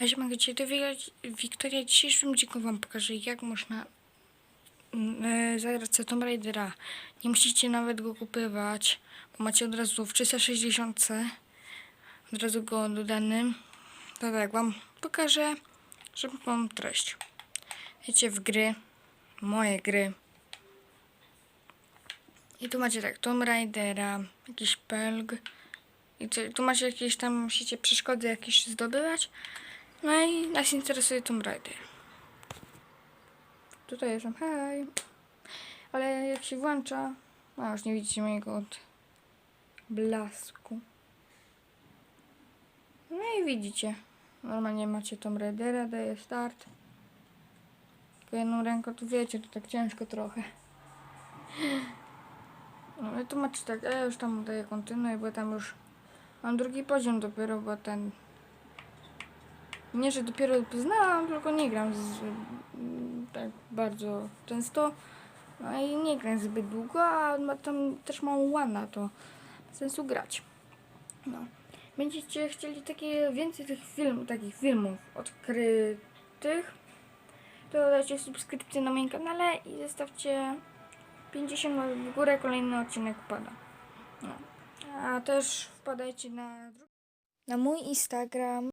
Ja się mogę dzisiaj dowiedzieć, Wiktoria, w dzisiejszym dziku wam pokażę, jak można e, zagrać za Tomb Raidera. Nie musicie nawet go kupywać, bo macie od razu w 360 od razu go dodany. To tak, wam pokażę szybką treść. Wiecie, w gry, moje gry. I tu macie tak, Tomb Raidera, jakiś pelg. I tu, tu macie jakieś tam, musicie przeszkody jakieś zdobywać. No i nas interesuje Tomb Raider. Tutaj jestem, hej. Ale jak się włącza, a już nie widzicie mojego od blasku. No i widzicie. Normalnie macie Tomb Raidera, daje start. Tylko jedną ręką, tu wiecie, to tak ciężko trochę. No i tu macie tak, ja już tam daję kontynuuj, bo tam już mam drugi poziom dopiero, bo ten nie, że dopiero poznałam, tylko nie gram z, tak bardzo często. No i nie gram zbyt długo, a tam też mam łana, to sensu grać. No. Będziecie chcieli takie więcej tych film, takich filmów odkrytych, to dajcie subskrypcję na moim kanale i zostawcie 50 łapek w górę, kolejny odcinek wpada. No. A też wpadajcie na, na mój Instagram